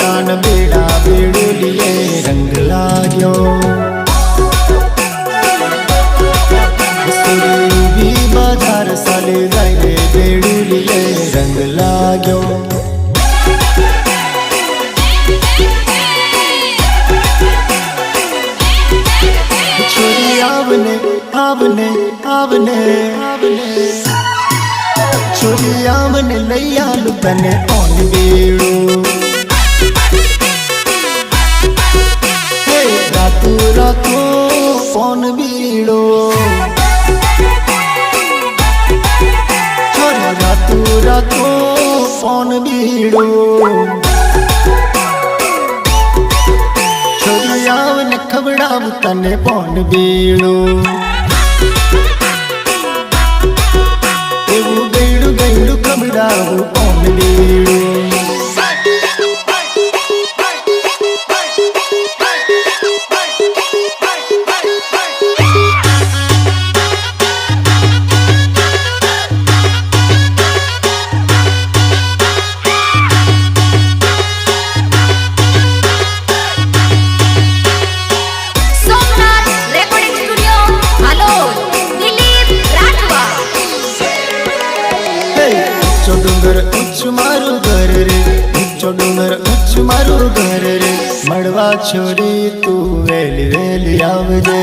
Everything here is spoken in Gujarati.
રાન બેડા બેડુલીએ રંગ લાગ્યો સુરવી બાજાર સાલે ગયે બેડુલીએ રંગ લાગ્યો છોરી આવને લઈ આલુ તને ઓન બેડું રાતુ રાતુ ફોન બીડો. રાતુ રાતુ ફોન બીડો. છોરી આવને તને ફોન બીડો. એવું ગયડું ગયડું ખવડાવું ઉચ્ચ મારું ઘર રે. ઊંચો ડુંગર ઉચ્ચ મારું ઘર રે. મળવા છોડી તું વેલી વેલી આવજે.